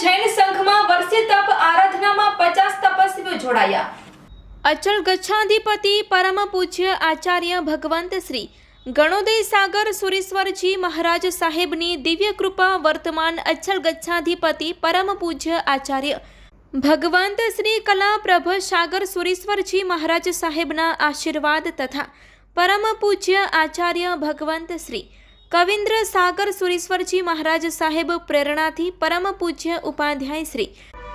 જૈન સંઘમાં વર્ષે તપ આરાધનામાં પચાસ તપસ્વીઓ જોડાયા. અચલ ગચ્છાધિપતિ પરમ પૂજ્ય આચાર્ય ભગવંત શ્રી ગણોદય સાગર સુરેશ્વરજી મહારાજ સાહેબની દિવ્ય કૃપા વર્તમાન અચલ ગચ્છાધિપતિ પરમ પૂજ્ય આચાર્ય ભગવંત શ્રી કલા પ્રભ સાગર સુરેશ્વરજી મહારાજ સાહેબના આશીર્વાદ તથા પરમ પૂજ્ય આચાર્ય ભગવંત શ્રી કવિન્દ્ર સાગર સુરેશ્વરજી મહારાજ સાહેબ પ્રેરણાથી પરમ પૂજ્ય ઉપાધ્યાય શ્રી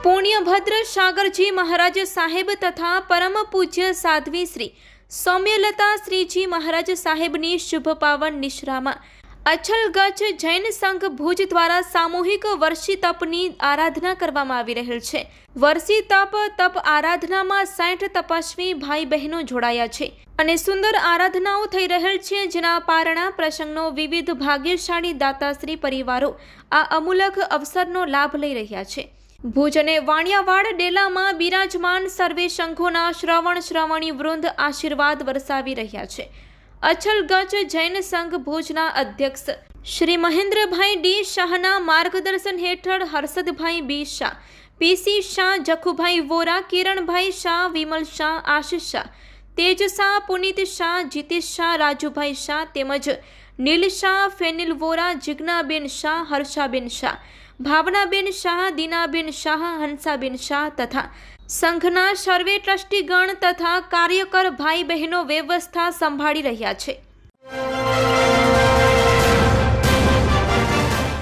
પુણ્યભદ્ર સાગરજી મહારાજ સાહેબ તથા પરમ પૂજ્ય સાધ્વી શ્રી સૌમ્યલતા શ્રીજી મહારાજ સાહેબની શુભ પાવન નિશ્રામાં અચલ ગચ્છ જૈન સંઘ ભુજ દ્વારા સામૂહિક વર્ષી તપની આરાધના કરવામાં આવી રહેલ છે. વર્ષી તપ તપ આરાધનામાં સાઠ તપસ્વી ભાઈ બહેનો જોડાયા છે અને સુંદર આરાધનાઓ થઈ રહેલ છે, જેના પારણા પ્રસંગનો વિવિધ ભાગ્યશાળી દાતાશ્રી પરિવારો આ અમૂલક અવસરનો લાભ લઈ રહ્યા છે. ભુજ અને વાણિયાવાડ ડેલામાં બિરાજમાન સર્વે શંખોના શ્રવણ શ્રવણી વૃંદ આશીર્વાદ વરસાવી રહ્યા છે. અચલ ગચ્છ જૈન સંઘ ભુજના અધ્યક્ષ શ્રી મહેન્દ્રભાઈ ડી શાહના માર્ગદર્શન હેઠળ હર્ષદભાઈ બી શાહ પીસી શાહ, જખુભાઈ વોરા, કિરણભાઈ શાહ, વિમલ શાહ, આશિષ શાહ, તેજ શાહ, પુનિત શાહ, જીતેશ શાહ, રાજુભાઈ શાહ તેમજ નીલ શાહ, ફેનિલ વોરા, જિજ્ઞાબેન શાહ, હર્ષાબેન શાહ, ભાવનાબેન શાહ, દીનાબેન શાહ, હંસાબેન શાહ તથા સંઘના સર્વે ટ્રસ્ટીગણ તથા કાર્યકર ભાઈ બહેનો વ્યવસ્થા સંભાળી રહ્યા છે.